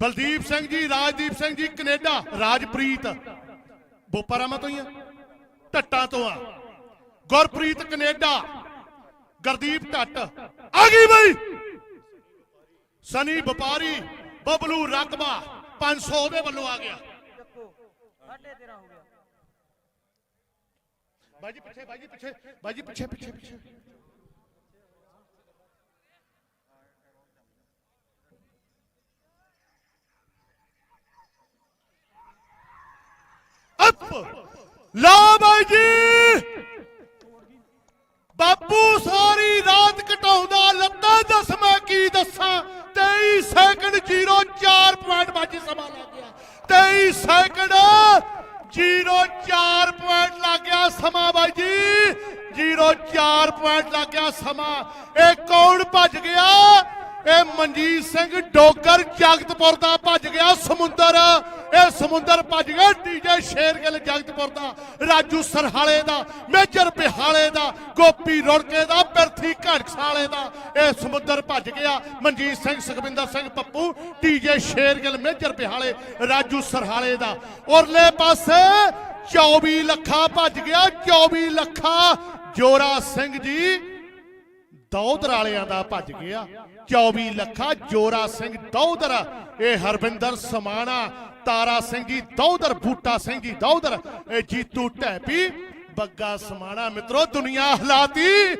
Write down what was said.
Baldeep Singh ji, Rajdeep Singh ji, Canada, Rajpreet. Boparama ਤੋਂ ਹੀ ਆ ਢੱਟਾਂ ਤੋਂ ਆ। ਗੁਰਪ੍ਰੀਤ, ਕੈਨੇਡਾ। ਗੁਰਦੀਪ ਢੱਟ ਆ ਗਈ ਬਈ! ਸਨੀ ਵਪਾਰੀ, ਬਬਲੂ ਰਕਬਾ 500 ਦੇ ਵੱਲੋਂ ਆ ਗਿਆ। ਚੱਕੋ 13.5 ਹੋ ਗਿਆ ਬਾਈ ਪਿੱਛੇ ਬਾਈ ਪਿੱਛੇ ਬਾਈ ਪਿੱਛੇ ਪਿੱਛੇ ਪਿੱਛੇ। ਅਪ ਲਾ ਬਾਈ ਜੀ। ਬਾਪੂ ਸਾਰੀ ਰਾਤ ਘਟਾਉਂਦਾ ਲੱਤਾਂ ਦੱਸ ਮੈਂ ਕੀ ਦੱਸਾਂ? 23 ਸੈਕਿੰਡ 04 ਪੁਆਇੰਟ ਬਾਜੀ ਸਮਾਂ ਲੱਗ ਗਿਆ। 23 ਸੈਕਿੰਡ 04 ਪੁਆਇੰਟ ਲੱਗ ਗਿਆ ਸਮਾਂ ਬਾਈ ਜੀ। 04 ਪੁਆਇੰਟ ਲੱਗ ਗਿਆ ਸਮਾਂ। ਇਹ ਕੌਣ ਭੱਜ ਗਿਆ? ਇਹ ਮਨਜੀਤ ਸਿੰਘ ਡੋਗਰ ਜਗਤਪੁਰ ਦਾ ਭੱਜ ਗਿਆ ਸਮੁੰਦਰ। ਇਹ ਸਮੁੰਦਰ ਭੱਜ ਗਿਆ ਡੀਜੇ ਸ਼ੇਰਗਿੱਲ ਜਗਤਪੁਰ ਦਾ, ਰਾਜੂ ਸਰਹਾਲੇ ਦਾ, ਮੇਜਰ ਬਿਹਾਲੇ ਦਾ, ਗੋਪੀ ਰੁੜਕੇ ਦਾ, ਬਿਰਥੀ ਘੜਸਾਲੇ ਦਾ। ਇਹ ਸਮੁੰਦਰ ਭੱਜ ਗਿਆ ਮਨਜੀਤ ਸਿੰਘ, ਸੁਖਵਿੰਦਰ ਸਿੰਘ ਪੱਪੂ ਡੀਜੇ ਸ਼ੇਰਗਿੱਲ, ਮੇਜਰ ਬਿਹਾਲੇ, ਰਾਜੂ ਸਰਹਾਲੇ ਦਾ। ਔਰਲੇ ਪਾਸੇ 24 ਲੱਖਾਂ ਭੱਜ ਗਿਆ 24 ਲੱਖਾਂ ਜੋਰਾ ਸਿੰਘ ਜੀ। ਦੌਦਰ ਵਾਲਿਆਂ ਦਾ ਭੱਜ ਗਿਆ। 24 ਲੱਖਾ ਜੋਰਾ ਸਿੰਘ ਦੌਦਰ ਇਹ ਹਰਵਿੰਦਰ ਸਮਾਣਾ, ਤਾਰਾ ਸਿੰਘ ਜੀ ਦੌਦਰ ਬੂਟਾ ਸਿੰਘ ਜੀ ਦੌਦਰ ਇਹ ਜੀਤੂ ਢੈਪੀ, ਬੱਗਾ ਸਮਾਣਾ। ਮਿੱਤਰੋ, ਦੁਨੀਆ ਹਲਾਤੀ